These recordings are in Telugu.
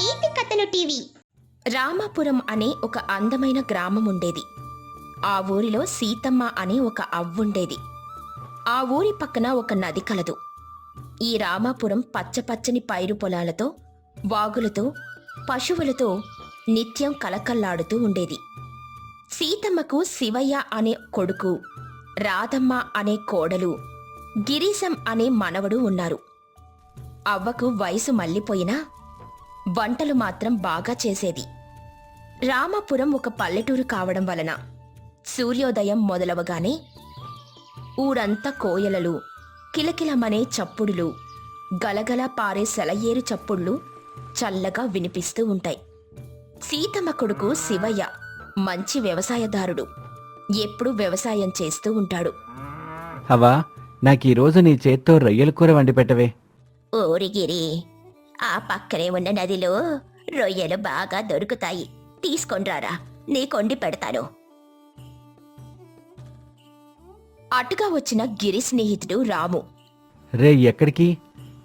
నీతి కథలు టీవీ. రామాపురం అనే ఒక అందమైన గ్రామం ఉండేది. ఆ ఊరిలో సీతమ్మ అనే ఒక అవ్వుండేది ఆ ఊరి పక్కన ఒక నది కలదు. ఈ రామాపురం పచ్చపచ్చని పైరు పొలాలతో వాగులతో పశువులతో నిత్యం కలకల్లాడుతూ ఉండేది. సీతమ్మకు శివయ్య అనే కొడుకు రాధమ్మ అనే కోడలు గిరీశం అనే మనవడు ఉన్నారు. అవ్వకు వయసు మళ్ళీపోయినా వంటలు మాత్రం బాగా చేసేది. రామాపురం ఒక పల్లెటూరు కావడం వలన సూర్యోదయం మొదలవగానే ఊరంతా కోయలలు కిలకిలమనే చప్పుడులు గలగల పారే సెలయేరు చప్పుళ్ళు చల్లగా వినిపిస్తూ ఉంటాయి. సీతమ్మ కొడుకు శివయ్య మంచి వ్యవసాయదారుడు. ఎప్పుడూ వ్యవసాయం చేస్తూ ఉంటాడు. అవా నాకు ఈరోజు నీ చేత్తో రొయ్యల కూర వండి పెట్టవే. ఓరిగిరి ఆ పక్కనే ఉన్న నదిలో రొయ్యలు బాగా దొరుకుతాయి. తీసుకొండ్రారా నీ కొండి పెడతాను. అటుగా వచ్చిన గిరి స్నేహితుడు రాము. రే ఎక్కడికి?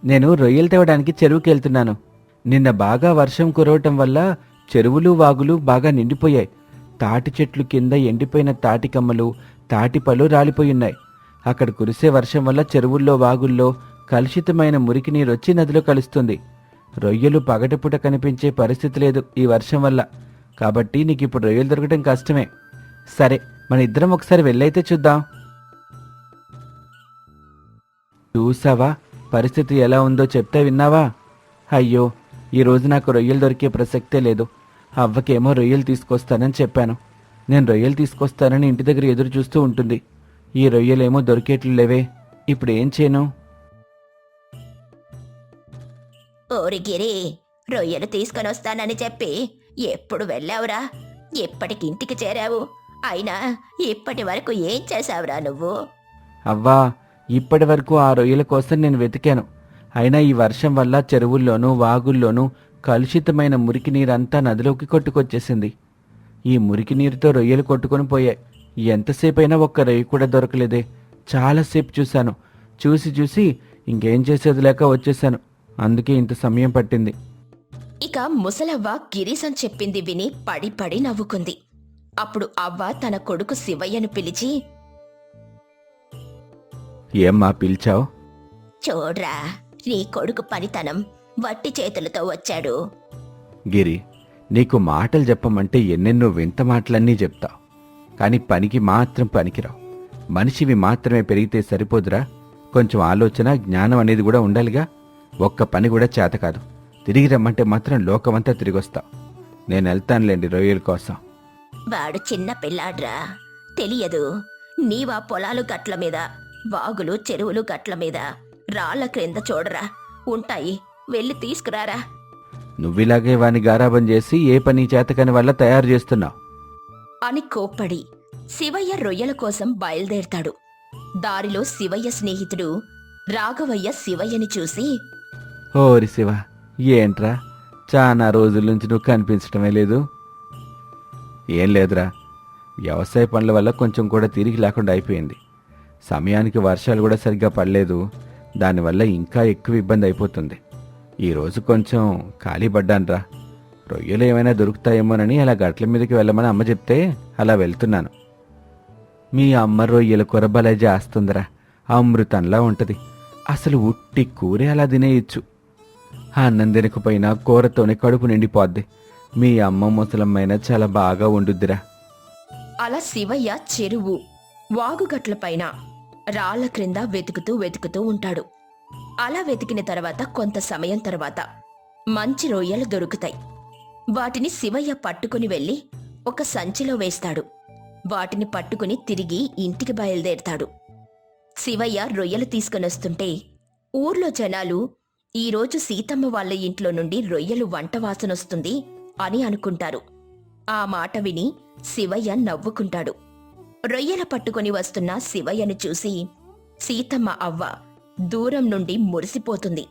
నేను రొయ్యలు తేవడానికి చెరువుకి వెళ్తున్నాను నిన్న బాగా వర్షం కురవటం వల్ల చెరువులు వాగులు బాగా నిండిపోయాయి. తాటి చెట్లు కింద ఎండిపోయిన తాటి కమ్మలు తాటి పళ్ళు రాలిపోయున్నాయి అక్కడ కురిసే వర్షం వల్ల చెరువుల్లో వాగుల్లో కలుషితమైన మురికి నీరు వచ్చి నదిలో కలుస్తుంది. రొయ్యలు పగటిపూట కనిపించే పరిస్థితి లేదు ఈ వర్షం వల్ల. కాబట్టి నీకు ఇప్పుడు రొయ్యలు దొరకడం కష్టమే. సరే మన ఇద్దరం ఒకసారి వెళ్ళైతే చూద్దాం. చూసావా? పరిస్థితి ఎలా ఉందో చెప్తే విన్నావా? అయ్యో ఈరోజు నాకు రొయ్యలు దొరికే ప్రసక్తే లేదు. అవ్వకేమో రొయ్యలు తీసుకొస్తానని చెప్పాను. నేను రొయ్యలు తీసుకొస్తానని ఇంటి దగ్గర ఎదురు చూస్తూ ఉంటుంది. ఈ రొయ్యలేమో దొరికేట్లు లేవే ఇప్పుడు ఏం చేయను? ఓరిగిరి రొయ్యలు తీసుకొని వస్తానని చెప్పి ఎప్పుడు వెళ్ళావురా? ఎప్పటికి ఇంటికి చేరావు. అయినా ఇప్పటి వరకు ఏం చేశావురా నువ్వు? అవ్వా ఇప్పటి వరకు ఆ రొయ్యల కోసం నేను వెతికాను. అయినా ఈ వర్షం వల్ల చెరువుల్లోనూ వాగుల్లోనూ కలుషితమైన మురికి నీరంతా నదిలోకి కొట్టుకొచ్చేసింది. ఈ మురికి నీరుతో రొయ్యలు కొట్టుకొని పోయాయి. ఎంతసేపైనా ఒక్క రొయ్య కూడా దొరకలేదే. చాలాసేపు చూశాను. చూసి చూసి ఇంకేం చేసేది లేక వచ్చేసాను అందుకే ఇంత సమయం పట్టింది. ఇక ముసలవ్వ గిరీశం చెప్పింది విని పడి పడి నవ్వుకుంది. అప్పుడు అవ్వ తన కొడుకు శివయ్యను పిలిచి ఏమ్మా పిలిచావు? చూడ్రా నీ కొడుకు పనితనం వట్టి చేతులతో వచ్చాడు. గిరి నీకు మాటలు చెప్పమంటే ఎన్నెన్నో వింత మాటలన్నీ చెప్తావు కానీ పనికి మాత్రం పనికిరావు. మనిషివి మాత్రమే పెరిగితే సరిపోదురా. కొంచెం ఆలోచన జ్ఞానం అనేది కూడా ఉండాలిగా. ఒక్క పని కూడా చేత కాదు. తిరిగి రమ్మంటే మాత్రం లోకమంతా తిరిగొస్తావు నేను వెళ్తానులేండి రొయ్యల కోసం. వాడు చిన్న పిల్లాడ్రా. తెలియదు. నీవా పొలాలు గట్ల మీద వాగులు చెరువులు గట్ల మీద రాళ్ళ క్రింద చూడరా. ఉంటాయి. వెళ్ళి తీసుకురారా. నువ్విలాగే వాని గారాబం చేసి ఏ పని చేతకని వల్ల తయారు చేస్తున్నావు. అని కోప్పడి శివయ్య రొయ్యల కోసం బయలుదేరతాడు. దారిలో శివయ్య స్నేహితుడు రాఘవయ్య శివయ్యని చూసి ఓరి శివ ఏంట్రా? చాలా రోజుల నుంచి నువ్వు కనిపించటమే లేదు. ఏం లేదురా. వ్యవసాయ పనుల వల్ల కొంచెం కూడా తిరిగి లేకుండా అయిపోయింది. సమయానికి వర్షాలు కూడా సరిగ్గా పడలేదు. దానివల్ల ఇంకా ఎక్కువ ఇబ్బంది అయిపోతుంది. ఈరోజు కొంచెం ఖాళీ పడ్డానురా. రొయ్యలు ఏమైనా దొరుకుతాయేమోనని అలా గట్ల మీదకి వెళ్ళమని అమ్మ చెప్తే అలా వెళ్తున్నాను. మీ అమ్మ రొయ్యల కొరబలే చేస్తుందిరా అమృతంలా ఉంటుంది. అసలు ఉట్టి కూరే అలా తినేయచ్చు. అన్నం తినకపోయినా కూరతోనే కడుపు నిండిపోద్ది. మీ అమ్మ ముసలమ్మైన చాలా బాగా వండుద్దిరా అలా శివయ్య చెరువు వాగుగట్లపైన రాళ్ళ క్రింద వెతుకుతూ వెతుకుతూ ఉంటాడు. అలా వెతికిన తర్వాత కొంత సమయం తర్వాత మంచి రొయ్యలు దొరుకుతాయి. వాటిని శివయ్య పట్టుకుని వెళ్ళి ఒక సంచిలో వేస్తాడు. వాటిని పట్టుకుని తిరిగి ఇంటికి బయలుదేరతాడు. శివయ్య రొయ్యలు తీసుకునొస్తుంటే ఊర్లో జనాలు ఈరోజు సీతమ్మ వాళ్ళ ఇంట్లో నుండి రొయ్యలు వంట వాసనొస్తుంది అని అనుకుంటారు. ఆ మాట విని శివయ్య నవ్వుకుంటాడు. రొయ్యల పట్టుకొని వస్తున్న శివయ్యను చూసి సీతమ్మ అవ్వ దూరం నుండి మురిసిపోతుంది.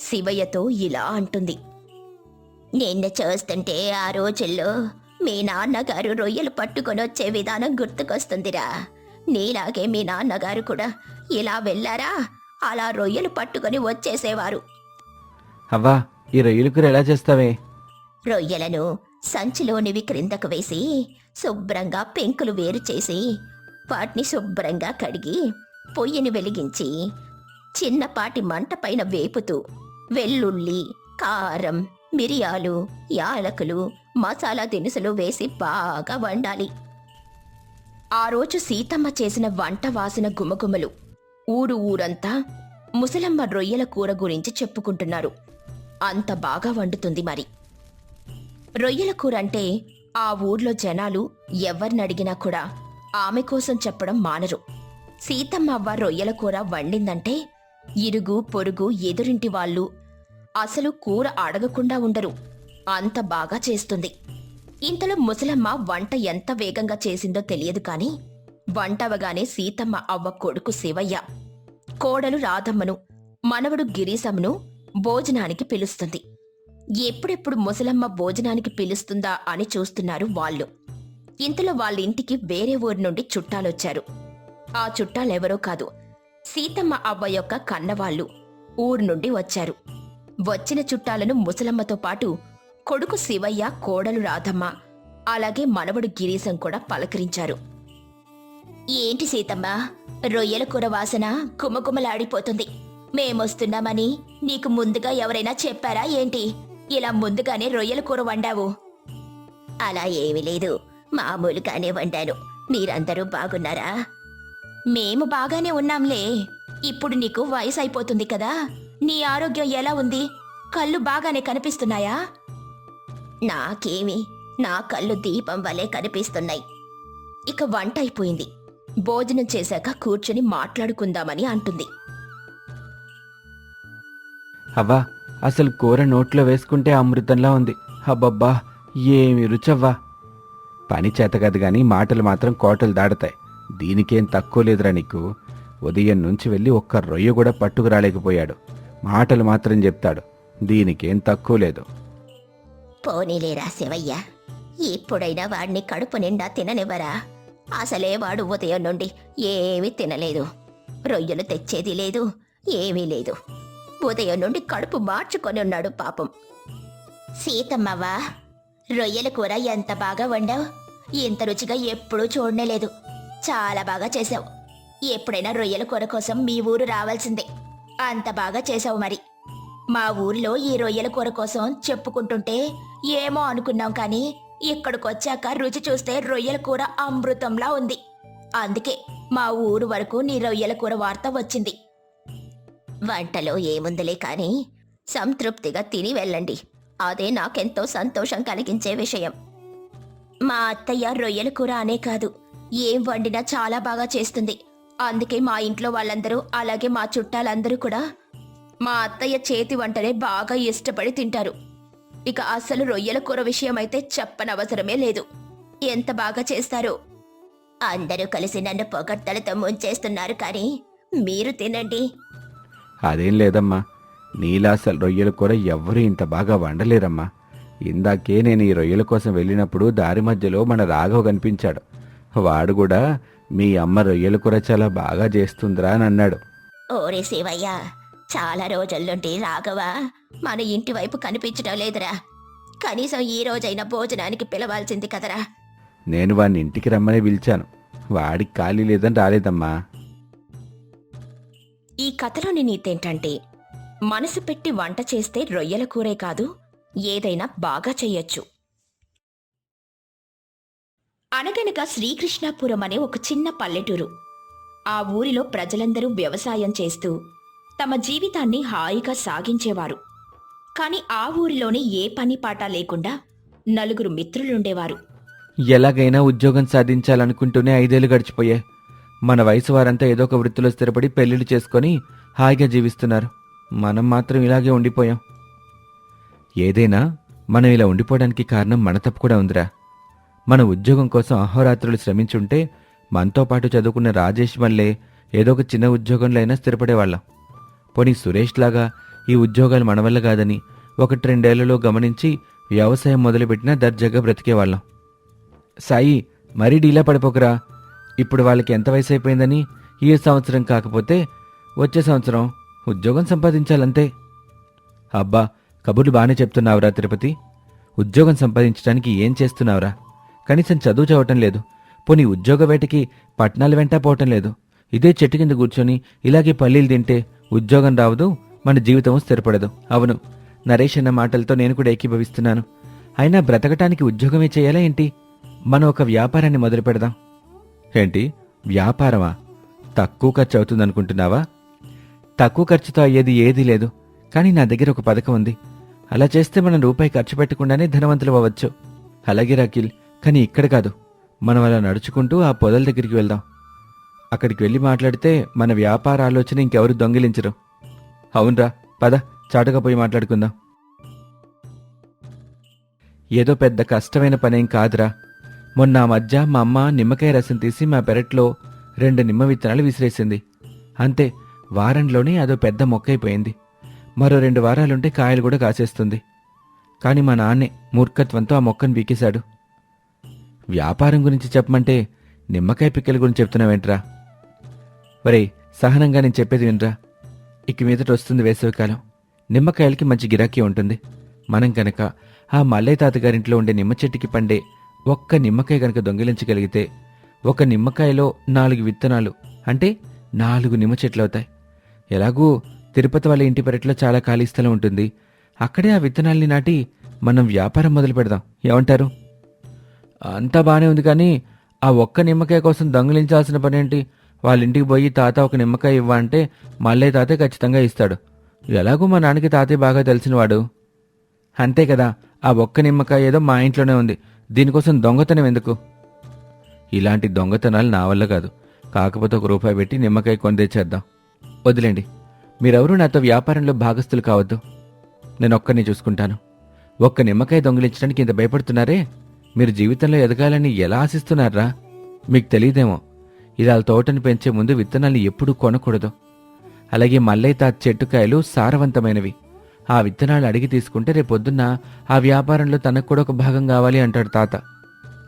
శివయ్యతో ఇలా అంటుంది. నిన్న చూస్తుంటే ఆ రోజుల్లో మీ నాన్నగారు రొయ్యలు పట్టుకొని వచ్చే విధానం గుర్తుకొస్తుందిరా. నీలాగే మీ నాన్నగారు కూడా ఇలా వెళ్ళారా? అలా రొయ్యలు పట్టుకొని వచ్చేసేవారు. అవ్వా ఈ రొయ్యల కూర ఎలా చేస్తావే? రొయ్యలను సంచిలోనివి క్రిందకు వేసి శుభ్రంగా పెంకులు వేరు చేసి వాటిని శుభ్రంగా కడిగి పొయ్యిని వెలిగించి చిన్నపాటి మంట పైన వేపుతూ వెల్లుల్లి కారం మిరియాలు యాలకులు మసాలా దినుసులు వేసి బాగా వండాలి. ఆ రోజు సీతమ్మ చేసిన వంట వాసన గుమగుమలు ఊరు ఊరంతా ముసలమ్మ రొయ్యల కూర గురించి చెప్పుకుంటున్నారు. అంత బాగా వండుతుంది మరి. రొయ్యల కూర అంటే ఆ ఊర్లో జనాలు ఎవరినడిగినా కూడా ఆమె కోసం చెప్పడం మానరు. సీతమ్మవ్వ రొయ్యల కూర వండిందంటే ఇరుగు పొరుగు ఎదురింటి వాళ్ళు అసలు కూర అడగకుండా ఉండరు. అంత బాగా చేస్తుంది. ఇంతలో ముసలమ్మ వంట ఎంత వేగంగా చేసిందో తెలియదు కాని వంటవగానే సీతమ్మ అవ్వ కొడుకు శివయ్య కోడలు రాధమ్మను మనవడు గిరీశమ్మను భోజనానికి పిలుస్తుంది. ఎప్పుడెప్పుడు ముసలమ్మ భోజనానికి పిలుస్తుందా అని చూస్తున్నారు వాళ్ళు. ఇంతలో వాళ్ళ ఇంటికి వేరే ఊరి నుండి చుట్టాలొచ్చారు. ఆ చుట్టాలెవరో కాదు సీతమ్మ అవ్వ యొక్క కన్నవాళ్ళు ఊరు నుండి వచ్చారు. వచ్చిన చుట్టాలను ముసలమ్మతో పాటు కొడుకు శివయ్య కోడలు రాధమ్మ అలాగే మనవడు గిరీశం కూడా పలకరించారు. ఏంటి సీతమ్మ రొయ్యల కూర వాసన కుమకుమలాడిపోతుంది. మేమొస్తున్నామని నీకు ముందుగా ఎవరైనా చెప్పారా ఏంటి? ఇలా ముందుగానే రొయ్యల కూర వండావు. అలా ఏమీ లేదు. మామూలుగానే వండాను. మీరందరూ బాగున్నారా? మేము బాగానే ఉన్నాంలే. ఇప్పుడు నీకు వయసు అయిపోతుంది కదా. నీ ఆరోగ్యం ఎలా ఉంది? కళ్ళు బాగానే కనిపిస్తున్నాయా? నాకేమి. నా కళ్ళు దీపం వలె కనిపిస్తున్నాయి. ఇక వంట అయిపోయింది భోజనం చేశాక కూర్చొని మాట్లాడుకుందామని అంటుంది. అవ్వా అసలు కూర నోట్లో వేసుకుంటే అమృతంలా ఉంది. అబ్బబ్బా ఏమి రుచవ్వా. పని చేతగదు గాని మాటలు మాత్రం కోటలు దాడతాయి దీనికేం తక్కువ లేదురా నీకు. ఉదయం నుంచి వెళ్ళి ఒక్క రొయ్య కూడా పట్టుకురాలేకపోయాడు మాటలు మాత్రం చెప్తాడు. దీనికేం తక్కువ లేదు. పోనీలేరా శివయ్య. ఇప్పుడైనా వాడిని కడుపు నిండా తిననివ్వరా? అసలే వాడు ఉదయం నుండి ఏమీ తినలేదు. రొయ్యలు తెచ్చేది లేదు ఏమీ లేదు. ఉదయం నుండి కడుపు మార్చుకొని ఉన్నాడు పాపం. సీతమ్మవా రొయ్యల కూర ఎంత బాగా వండావు? ఇంత రుచిగా ఎప్పుడూ చూడనేలేదు చాలా బాగా చేసావు ఎప్పుడైనా రొయ్యల కూర కోసం మీ ఊరు రావాల్సిందే. అంత బాగా చేసావు మరి. మా ఊర్లో ఈ రొయ్యల కూర కోసం చెప్పుకుంటుంటే ఏమో అనుకున్నాం కానీ ఇక్కడికొచ్చాక రుచి చూస్తే రొయ్యల కూర అమృతంలా ఉంది. అందుకే మా ఊరు వరకు నీ రొయ్యల కూర వార్త వచ్చింది. వంటలో ఏముందిలే కానీ సంతృప్తిగా తిని వెళ్ళండి. అదే నాకెంతో సంతోషం కలిగించే విషయం. మా అత్తయ్య రొయ్యల కూర అనే కాదు ఏం వండినా చాలా బాగా చేస్తుంది. అందుకే మా ఇంట్లో వాళ్ళందరూ అలాగే మా చుట్టాలందరూ కూడా మా అత్తయ్య చేతి వంటనే బాగా ఇష్టపడి తింటారు. ఇక అసలు రొయ్యల కూర విషయం అయితే చెప్పనవసరమే లేదు. ఎంత బాగా చేస్తారో. అందరూ కలిసి నన్ను పొగడ్తలతో ముంచేస్తున్నారు కానీ మీరు తినండి. అదేం లేదమ్మా. నీలా అసలు రొయ్యల కూర ఎవ్వరూ ఇంత బాగా వండలేరమ్మా. ఇందాకే నేను ఈ రొయ్యల కోసం వెళ్ళినప్పుడు దారి మధ్యలో మన రాఘవ్ కనిపించాడు. వాడు కూడా మీ అమ్మ రొయ్యల కూర చాలా బాగా చేస్తుందిరా అని అన్నాడు. ఓరే శివయ్య చాలా రోజుల నుండి రాఘవ మన ఇంటి వైపు కనిపించడం లేదురా. కనీసం ఈ రోజైనా భోజనానికి పిలవాల్సింది కదరా. నేను వాడిని ఇంటికి రమ్మని పిలిచాను. వాడికి ఖాళీ లేదని రాలేదమ్మా. ఈ కథలోని నీతేంటంటే మనసు పెట్టి వంట చేస్తే రొయ్యల కూరే కాదు ఏదైనా బాగా చెయ్యొచ్చు. అనగనగా శ్రీకృష్ణాపురం అనే ఒక చిన్న పల్లెటూరు. ఆ ఊరిలో ప్రజలందరూ వ్యవసాయం చేస్తూ తమ జీవితాన్ని హాయిగా సాగించేవారు. కాని ఆ ఊరిలోనే ఏ పని పాట లేకుండా నలుగురు మిత్రులుండేవారు. ఎలాగైనా ఉద్యోగం సాధించాలనుకుంటూనే ఐదేళ్ళు గడిచిపోయాయి. మన వయసు వారంతా ఏదో ఒక వృత్తిలో స్థిరపడి పెళ్ళిళ్ళు చేసుకొని హాయిగా జీవిస్తున్నారు. మనం మాత్రం ఇలాగే ఉండిపోయాం. ఏదైనా మనం ఇలా ఉండిపోవడానికి కారణం మన తప్పు కూడా ఉందిరా. మన ఉద్యోగం కోసం అహోరాత్రులు శ్రమించుంటే మనతో పాటు చదువుకున్న రాజేష్ వల్లే ఏదో ఒక చిన్న ఉద్యోగంలో అయినా స్థిరపడేవాళ్ళం. పోనీ సురేష్ లాగా ఈ ఉద్యోగాలు మన వల్ల కాదని ఒకటి రెండేళ్ళలో గమనించి వ్యవసాయం మొదలుపెట్టినా దర్జాగా బ్రతికేవాళ్ళం. సాయి మరీ డీలా పడిపోకరా. ఇప్పుడు వాళ్ళకి ఎంత వయసు అయిపోయిందని ఈ సంవత్సరం కాకపోతే వచ్చే సంవత్సరం ఉద్యోగం సంపాదించాలంతే. అబ్బా కబుర్లు బాగానే చెప్తున్నావురా తిరుపతి. ఉద్యోగం సంపాదించడానికి ఏం చేస్తున్నావురా? కనీసం చదువు చదవటం లేదు. పోనీ ఉద్యోగ వేటకి పట్టణాల వెంట పోవటం లేదు. ఇదే చెట్టు కింద కూర్చొని ఇలాగే పల్లీలు తింటే ఉద్యోగం రావదు మన జీవితం స్థిరపడదు. అవును నరేష్ అన్న మాటలతో నేను కూడా ఏకీభవిస్తున్నాను. అయినా బ్రతకటానికి ఉద్యోగమే చేయాలా ఏంటి? మనం ఒక వ్యాపారాన్ని మొదలు పెడదాం ఏంటి? వ్యాపారమా? తక్కువ ఖర్చు అవుతుందనుకుంటున్నావా తక్కువ ఖర్చుతో అయ్యేది ఏదీ లేదు. కానీ నా దగ్గర ఒక పథకం ఉంది. అలా చేస్తే మనం రూపాయి ఖర్చు పెట్టకుండానే ధనవంతులు అవ్వచ్చు. అలాగే రాకిల్ కానీ ఇక్కడ కాదు. మనం అలా నడుచుకుంటూ ఆ పొదల దగ్గరికి వెళ్దాం. అక్కడికి వెళ్ళి మాట్లాడితే మన వ్యాపార ఆలోచన ఇంకెవరు దొంగిలించరు. అవునరా పద చాటుగా పోయి మాట్లాడుకుందాం. ఏదో పెద్ద కష్టమైన పనేం కాదురా. మొన్న మధ్య మా అమ్మ నిమ్మకాయ రసం తీసి మా పెరట్లో రెండు నిమ్మ విత్తనాలు విసిరేసింది. అంతే వారంలోనే అదో పెద్ద మొక్కైపోయింది మరో రెండు వారాలుంటే కాయలు కూడా కాసేస్తుంది. కాని మా నాన్నే మూర్ఖత్వంతో ఆ మొక్కను వీకేశాడు వ్యాపారం గురించి చెప్పమంటే నిమ్మకాయ పిక్కల గురించి చెప్తున్నావేంట్రా? వరే సహనంగా నేను చెప్పేది వినరా? ఇక మీదట వస్తుంది వేసవికాలం. నిమ్మకాయలకి మంచి గిరాకీ ఉంటుంది. మనం కనుక ఆ మల్లయ్య తాతగారింట్లో ఉండే నిమ్మ చెట్టుకి పండే ఒక్క నిమ్మకాయ కనుక దొంగిలించగలిగితే ఒక నిమ్మకాయలో నాలుగు విత్తనాలు అంటే నాలుగు నిమ్మ చెట్లు అవుతాయి. ఎలాగూ తిరుపతి వాళ్ళ ఇంటి పెరట్లో చాలా ఖాళీ స్థలం ఉంటుంది. అక్కడే ఆ విత్తనాల్ని నాటి మనం వ్యాపారం మొదలు పెడదాం. ఏమంటారు? అంతా బానే ఉంది కానీ ఆ ఒక్క నిమ్మకాయ కోసం దొంగిలించాల్సిన పనేంటి వాళ్ళ ఇంటికి పోయి తాత ఒక నిమ్మకాయ ఇవ్వ అంటే మళ్ళీ తాతే ఖచ్చితంగా ఇస్తాడు. ఎలాగూ మా నాన్నకి తాతయ్య బాగా తెలిసినవాడు. అంతే కదా ఆ ఒక్క నిమ్మకాయ ఏదో మా ఇంట్లోనే ఉంది. దీనికోసం దొంగతనం ఎందుకు? ఇలాంటి దొంగతనాలు నా వల్ల కాదు. కాకపోతే ఒక రూపాయి పెట్టి నిమ్మకాయ కొని తెచ్చేద్దాం. వదిలేండి. మీరెవరూ నాతో వ్యాపారంలో భాగస్తులు కావద్దు. నేను ఒక్కరిని చూసుకుంటాను. ఒక్క నిమ్మకాయ దొంగిలించడానికి ఇంత భయపడుతున్నారే? మీరు జీవితంలో ఎదగాలని ఎలా ఆశిస్తున్నారా? మీకు తెలియదేమో ఇలా తోటని పెంచే ముందు విత్తనాలు ఎప్పుడూ కొనకూడదు. అలాగే మల్లైత చెట్టుకాయలు సారవంతమైనవి. ఆ విత్తనాలు అడిగి తీసుకుంటే రేపొద్దున్న ఆ వ్యాపారంలో తనకు కూడా ఒక భాగం కావాలి అంటాడు తాత.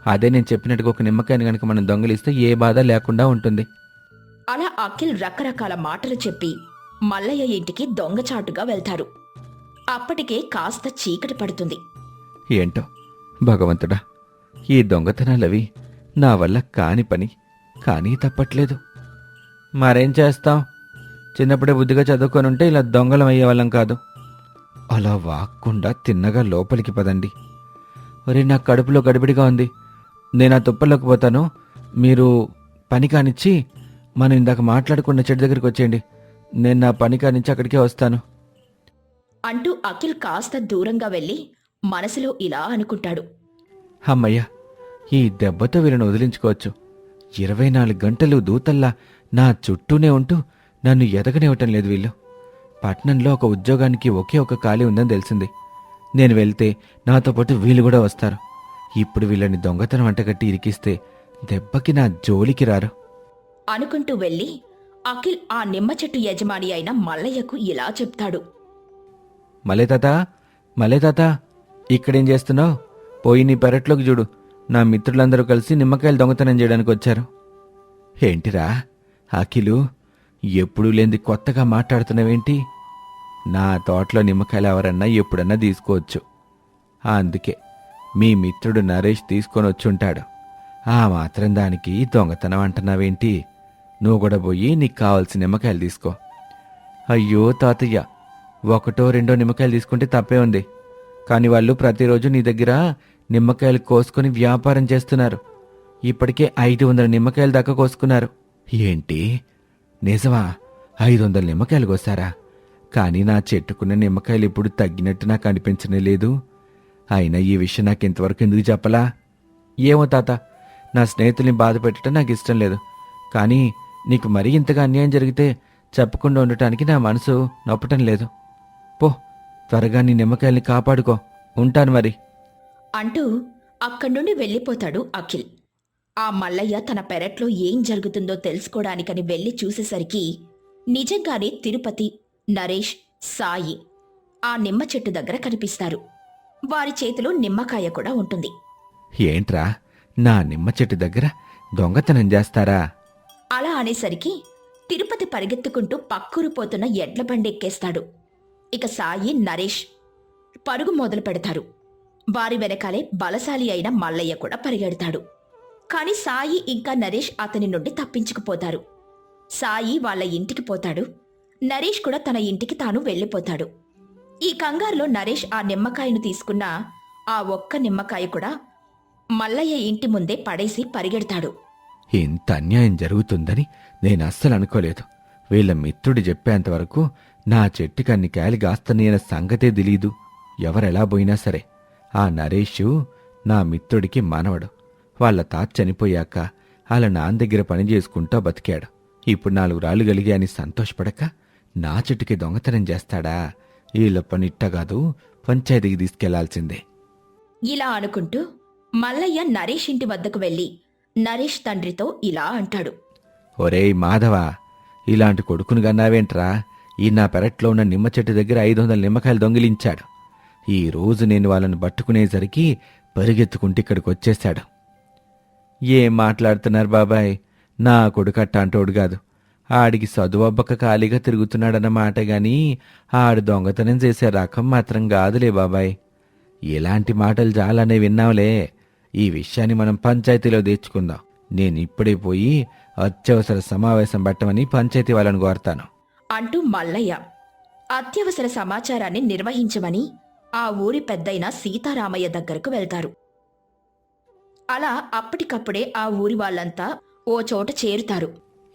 అదే నేను చెప్పినట్టుగా ఒక నిమ్మకాయని గనక మనం దొంగిలిస్తే ఏ బాధ లేకుండా ఉంటుంది. అలా అఖిల్ రకరకాల మాటలు చెప్పి మల్లయ్య ఇంటికి దొంగచాటుగా వెళ్తారు. అప్పటికే కాస్త చీకటి పడుతుంది. ఏంటో? భగవంతుడా ఈ దొంగతనాలవి నా వల్ల కాని పని కానీ తప్పట్లేదు. మరేం చేస్తాం చిన్నప్పుడే బుద్ధిగా చదువుకొని ఉంటే ఇలా దొంగలం అయ్యేవాళ్ళం కాదు. అలా వాక్కుండా తిన్నగా లోపలికి పదండి. ఒరే నా కడుపులో గడిబిడిగా ఉంది. నేను ఆ తుప్పల్లోకి పోతాను. మీరు పని కానిచ్చి మనం ఇందాక మాట్లాడుకున్న చెట్టు దగ్గరికి వచ్చేయండి. నేను నా పని కానిచ్చి అక్కడికే వస్తాను. అంటూ అఖిల్ కాస్త దూరంగా వెళ్ళి మనసులో ఇలా అనుకుంటాడు. అమ్మయ్య ఈ దెబ్బతో వీళ్ళని వదిలించుకోవచ్చు. ఇరవై నాలుగు గంటలు దూతల్లా నా చుట్టూనే ఉంటూ నన్ను ఎదగనివ్వటం లేదు వీళ్ళు. పట్నంలో ఒక ఉద్యోగానికి ఒకే ఒక ఖాళీ ఉందని తెలిసింది. నేను వెళ్తే నాతో పాటు వీళ్ళు కూడా వస్తారు. ఇప్పుడు వీళ్ళని దొంగతనం అంటగట్టి ఇరికిస్తే దెబ్బకి నా జోలికి రారు. అనుకుంటూ వెళ్ళి అఖిల్ ఆ నిమ్మ చెట్టు యజమాని అయిన మల్లయ్యకు ఇలా చెప్తాడు. మలే తాత మలే తాత ఇక్కడేం చేస్తున్నావు? పోయి నీ పెరట్లోకి చూడు. నా మిత్రులందరూ కలిసి నిమ్మకాయలు దొంగతనం చేయడానికి వచ్చారు ఏంటిరా అఖిలు? ఎప్పుడూ లేని కొత్తగా మాట్లాడుతున్నావేంటి? నా తోటలో నిమ్మకాయలు ఎవరన్నా ఎప్పుడన్నా తీసుకోవచ్చు. అందుకే మీ మిత్రుడు నరేష్ తీసుకొని వచ్చుంటాడు. ఆ మాత్రం దానికి దొంగతనం అంటున్నావేంటి? నువ్వు కూడా పోయి నీకు కావాల్సిన నిమ్మకాయలు తీసుకో. అయ్యో తాతయ్య ఒకటో రెండో నిమ్మకాయలు తీసుకుంటే తప్పే ఉంది. కానీ వాళ్ళు ప్రతిరోజు నీ దగ్గర నిమ్మకాయలు కోసుకొని వ్యాపారం చేస్తున్నారు. ఇప్పటికే ఐదు వందల నిమ్మకాయలు దాకా కోసుకున్నారు. ఏంటి? నిజమా? ఐదు వందల నిమ్మకాయలు కోసారా కానీ నా చెట్టుకున్న నిమ్మకాయలు ఇప్పుడు తగ్గినట్టు నాకు అనిపించనే లేదు. అయినా ఈ విషయం నాకు ఇంతవరకు ఎందుకు చెప్పలా? ఏమో తాత నా స్నేహితుల్ని బాధ పెట్టడం నాకు ఇష్టం లేదు. కానీ నీకు మరీ ఇంతగా అన్యాయం జరిగితే చెప్పకుండా ఉండటానికి నా మనసు నొప్పటం లేదు. పో త్వరగా నీ నిమ్మకాయల్ని కాపాడుకో. ఉంటాను మరి. అంటూ అక్కడి నుండి వెళ్ళిపోతాడు అఖిల్. ఆ మల్లయ్య తన పెరట్లో ఏం జరుగుతుందో తెలుసుకోవడానికని వెళ్ళి చూసేసరికి నిజంగానే తిరుపతి నరేష్ సాయి ఆ నిమ్మ చెట్టు దగ్గర కనిపిస్తారు. వారి చేతిలో నిమ్మకాయ కూడా ఉంటుంది. ఏంట్రా? నా నిమ్మ చెట్టు దగ్గర దొంగతనం చేస్తారా? అలా అనేసరికి తిరుపతి పరిగెత్తుకుంటూ పక్కూరు పోతున్న ఎడ్ల బండి ఎక్కేస్తాడు. ఇక సాయి నరేష్ పరుగు మొదలు పెడతారు. వారి వెనకాలే బలశాలి అయిన మల్లయ్య కూడా పరిగెడతాడు. కానీ సాయి ఇంకా నరేష్ అతని నుండి తప్పించుకుపోతారు. సాయి వాళ్ళ ఇంటికి పోతాడు. నరేష్ కూడా తన ఇంటికి తాను వెళ్ళిపోతాడు. ఈ కంగారులో నరేష్ ఆ నిమ్మకాయను తీసుకున్న ఆ ఒక్క నిమ్మకాయ కూడా మల్లయ్య ఇంటి ముందే పడేసి పరిగెడతాడు. ఇంత అన్యాయం జరుగుతుందని నేను అస్సలు అనుకోలేదు. వీళ్ళ మిత్రుడు చెప్పేంతవరకు నా చెట్టుకి అన్ని కాయలు కాస్తన్నాయన్న సంగతే తెలీదు. ఎవరెలా పోయినా సరే. ఆ నరేషు నా మిత్రుడికి మానవడు. వాళ్ళ తాత చనిపోయాక వాళ్ళ నాన్న దగ్గర పని చేసుకుంటూ బతికాడు. ఇప్పుడు నాలుగు రాళ్ళు కలిగి అని సంతోషపడక నా చెట్టుకి దొంగతనం చేస్తాడా? వీళ్ళ పని ఇట్ట కాదు పంచాయతీకి తీసుకెళ్ళాల్సిందే. ఇలా అనుకుంటూ మల్లయ్య నరేష్ ఇంటి వద్దకు వెళ్ళి నరేష్ తండ్రితో ఇలా అంటాడు. ఒరేయ్ మాధవ ఇలాంటి కొడుకును గన్నావేంట్రా ఈ నా పెరట్లో ఉన్న నిమ్మ చెట్టు దగ్గర ఐదు వందల నిమ్మకాయలు దొంగిలించాడు. ఈ రోజు నేను వాళ్ళని పట్టుకునేసరికి పరిగెత్తుకుంటూ ఇక్కడికి వచ్చేశాడు. ఏం మాట్లాడుతున్నారు బాబాయ్? నా కొడుకు అట్టాంటోడు కాదు. ఆడికి చదువబ్బక ఖాళీగా తిరుగుతున్నాడన్నమాట గాని ఆడు దొంగతనం చేసే రకం మాత్రం కాదులే బాబాయ్. ఇలాంటి మాటలు చాలానే విన్నాంలే ఈ విషయాన్ని మనం పంచాయతీలో తెచ్చుకుందాం నేను ఇప్పుడే పోయి అత్యవసర సమావేశం పెట్టమని పంచాయతీ వాళ్ళని కోరతాను. అంటూ మల్లయ్య అత్యవసర సమాచారాన్ని నిర్వహించమని ఆ ఊరి పెద్దయిన సీతారామయ్య దగ్గరకు వెళ్తారు. అలా అప్పటికప్పుడే ఆ ఊరి వాళ్ళంతా ఓ చోట చేరుతారు.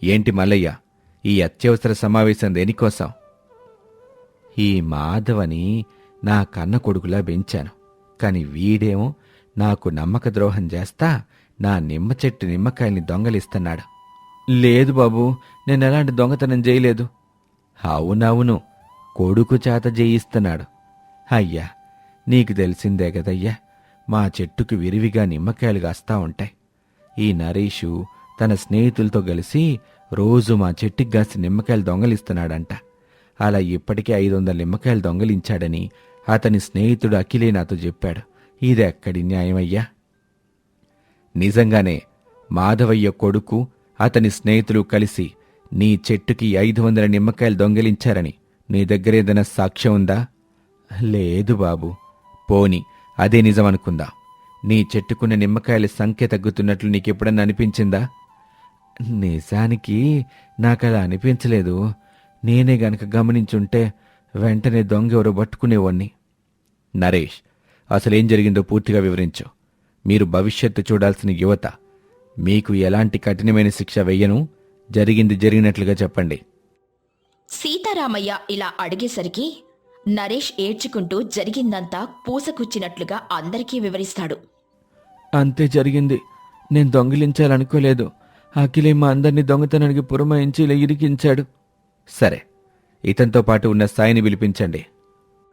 ఏంటి మల్లయ్య ఈ అత్యవసర సమావేశం దేనికోసం? ఈ మాధవని నా కన్న కొడుకులా పెంచాను. కాని వీడేమో నాకు నమ్మక ద్రోహం చేస్తా నా నిమ్మ చెట్టు నిమ్మకాయల్ని దొంగలిస్తున్నాడు. లేదు బాబు నేను ఎలాంటి దొంగతనం చేయలేదు. అవునవును కొడుకు చేత జయిస్తున్నాడు. అయ్యా నీకు తెలిసిందే కదయ్యా. మా చెట్టుకు విరివిగా నిమ్మకాయలు కాస్తా ఉంటాయి. ఈ నరేషు తన స్నేహితులతో కలిసి రోజు మా చెట్టుకి కాసి నిమ్మకాయలు దొంగలిస్తున్నాడంట. అలా ఇప్పటికే ఐదు వందల నిమ్మకాయలు దొంగలించాడని అతని స్నేహితుడు అఖిలే నాతో చెప్పాడు. ఇది ఎక్కడి న్యాయమయ్యా? నిజంగానే మాధవయ్య కొడుకు అతని స్నేహితులు కలిసి నీ చెట్టుకి ఐదు వందల నిమ్మకాయలు దొంగిలించారని నీ దగ్గర ఏదైనా సాక్ష్యం ఉందా? లేదు బాబు. పోని అదే నిజం అనుకుందా నీ చెట్టుకున్న నిమ్మకాయల సంఖ్య తగ్గుతున్నట్లు నీకెప్పుడన్నా అనిపించిందా? నిజానికి నాకు అలా అనిపించలేదు. నేనే గనక గమనించుంటే వెంటనే దొంగ ఎవరో పట్టుకునేవాణ్ణి. నరేష్ అసలేం జరిగిందో పూర్తిగా వివరించు. మీరు భవిష్యత్తు చూడాల్సిన యువత. మీకు ఎలాంటి కఠినమైన శిక్ష వెయ్యను జరిగింది జరిగినట్లుగా చెప్పండి. సీతారామయ్య ఇలా అడిగేసరికి నరేష్ ఏడ్చుకుంటూ జరిగిందంతా పూసకుచ్చినట్లుగా అందరికీ వివరిస్తాడు. అంతే జరిగింది. నేను దొంగిలించాలనుకోలేదు. అఖిలే మా అందరినీ దొంగతనానికి పురమాయించి ఇలా ఇరికించాడు. సరే ఇతనితో పాటు ఉన్న సాయిని పిలిపించండి.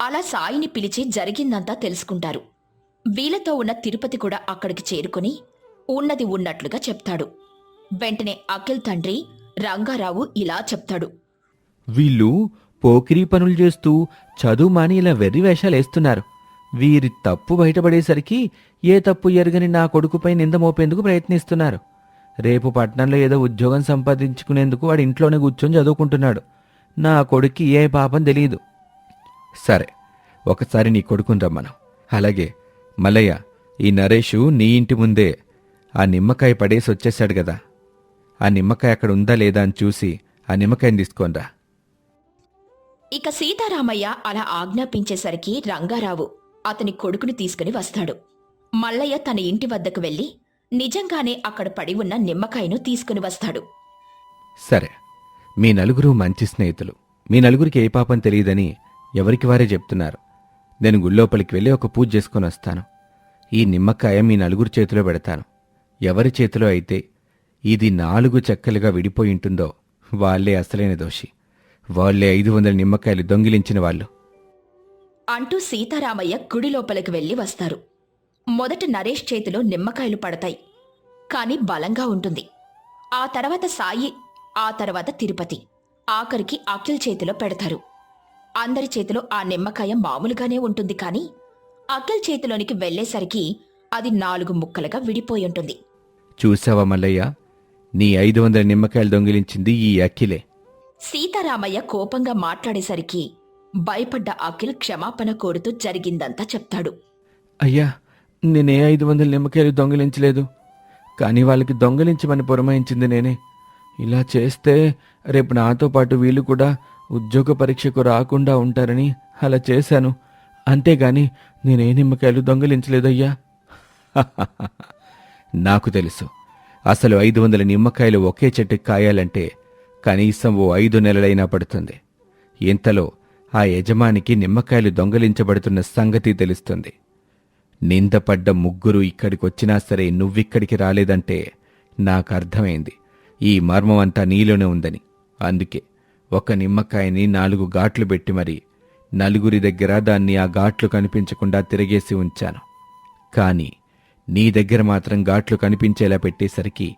అలా సాయిని పిలిచి జరిగిందంతా తెలుసుకుంటారు. వీళ్ళతో ఉన్న తిరుపతి కూడా అక్కడికి చేరుకుని ఉన్నది ఉన్నట్లుగా చెప్తాడు. వెంటనే అఖిల్ తండ్రి రంగారావు ఇలా చెప్తాడు. వీళ్ళు పోకిరీ పనులు చేస్తూ చదువు మాని ఇలా వెర్రి వేషాలు వేస్తున్నారు. వీరి తప్పు బయటపడేసరికి ఏ తప్పు ఎరగని నా కొడుకుపై నింద మోపేందుకు ప్రయత్నిస్తున్నారు. రేపు పట్నంలో ఏదో ఉద్యోగం సంపాదించుకునేందుకు వాడి ఇంట్లోనే కూర్చొని చదువుకుంటున్నాడు. నా కొడుక్కి ఏ పాపం తెలియదు సరే ఒకసారి నీ కొడుకుని రమ్మను. అలాగే మల్లయ్య ఈ నరేషు నీ ఇంటి ముందే ఆ నిమ్మకాయ పడేసి వచ్చేశాడు కదా. ఆ నిమ్మకాయ అక్కడ ఉందా లేదా అని చూసి ఆ నిమ్మకాయని తీసుకోనరా ఇక సీతారామయ్య అలా ఆజ్ఞాపించేసరికి రంగారావు అతని కొడుకుని తీసుకుని వస్తాడు. మల్లయ్య తన ఇంటి వద్దకు వెళ్ళి నిజంగానే అక్కడ పడి ఉన్న నిమ్మకాయను తీసుకుని వస్తాడు. సరే మీ నలుగురు మంచి స్నేహితులు. మీ నలుగురికి ఏ పాపం తెలియదని ఎవరికి వారే చెప్తున్నారు. నేను గుళ్ళోపలికి వెళ్ళి ఒక పూజ చేసుకొని వస్తాను. ఈ నిమ్మకాయ మీ నలుగురు చేతిలో పెడతాను. ఎవరి చేతిలో అయితే ఇది నాలుగు చెక్కలుగా విడిపోయి ఉంటుందో వాళ్ళే అసలైన దోషి. వాళ్ళే ఐదు వందల నిమ్మకాయలు దొంగిలించిన వాళ్ళు. అంటూ సీతారామయ్య గుడి లోపలికి వెళ్ళి వస్తారు. మొదట నరేష్ చేతిలో నిమ్మకాయలు పడతాయి. కాని బలంగా ఉంటుంది. ఆ తర్వాత సాయి ఆ తర్వాత తిరుపతి. ఆఖరికి అఖిల్ చేతిలో పెడతారు. అందరి చేతిలో ఆ నిమ్మకాయ మామూలుగానే ఉంటుంది కాని అఖిల్ చేతిలోనికి వెళ్ళేసరికి అది నాలుగు ముక్కలుగా విడిపోయి ఉంటుంది. చూసావా మల్లయ్య? నీ ఐదు వందల నిమ్మకాయలు దొంగిలించింది ఈ అఖిలే. సీతారామయ్య కోపంగా మాట్లాడేసరికి భయపడ్డ అఖిల్ క్షమాపణ కోరుతూ జరిగిందంతా చెప్తాడు. అయ్యా నేనే ఐదు వందల నిమ్మకాయలు దొంగిలించలేదు. కానీ వాళ్ళకి దొంగిలించమని పురమాయించింది నేనే. ఇలా చేస్తే రేపు నాతో పాటు వీళ్ళు కూడా ఉద్యోగ పరీక్షకు రాకుండా ఉంటారని అలా చేశాను. అంతేగాని నేనే నిమ్మకాయలు దొంగిలించలేదయ్యా. నాకు తెలుసు అసలు ఐదు వందల నిమ్మకాయలు ఒకే చెట్టుకి కాయాలంటే కనీసం ఓ ఐదు నెలలైనా పడుతుంది. ఇంతలో ఆ యజమానికి నిమ్మకాయలు దొంగలించబడుతున్న సంగతి తెలుస్తుంది. నిందపడ్డ ముగ్గురు ఇక్కడికొచ్చినా సరే నువ్విక్కడికి రాలేదంటే నాకు అర్థమైంది ఈ మర్మం అంతా నీలోనే ఉందని. అందుకే ఒక నిమ్మకాయని నాలుగు ఘాట్లు పెట్టి మరి నలుగురి దగ్గర దాన్ని ఆ ఘాట్లు కనిపించకుండా తిరగేసి ఉంచాను. కానీ నీ దగ్గర మాత్రం ఘాట్లు కనిపించేలా పెట్టేసరికి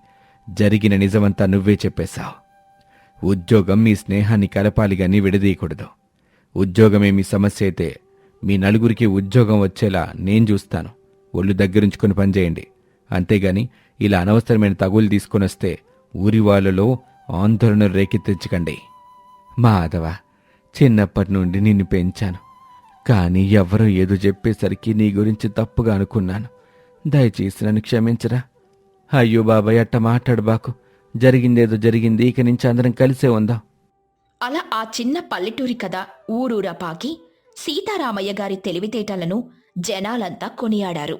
జరిగిన నిజమంతా నువ్వే చెప్పేశావు. ఉద్యోగం మీ స్నేహాన్ని కలపాలి గాని విడదీయకూడదు. ఉద్యోగమే మీ సమస్య అయితే మీ నలుగురికి ఉద్యోగం వచ్చేలా నేను చూస్తాను. ఒళ్ళు దగ్గరుంచుకుని పనిచేయండి. అంతేగాని ఇలా అనవసరమైన తగులు తీసుకొని వస్తే ఊరి వాళ్ళలో ఆందోళన రేకెత్తించకండి. మాధవ చిన్నప్పటి నుండి నిన్ను పెంచాను. కానీ ఎవరో ఏదో చెప్పేసరికి నీ గురించి తప్పుగా అనుకున్నాను. దయచేసి నన్ను క్షమించరా. అయ్యో బాబాయ్ అట్ట మాట్లాడబాకు జరిగిందేదో జరిగింది ఇక నుంచి అందరం కలిసే ఉందాం. అలా ఆ చిన్న పల్లెటూరి కథ ఊరూరా పాకి సీతారామయ్య గారి తెలివితేటలను జనాలంతా కొనియాడారు.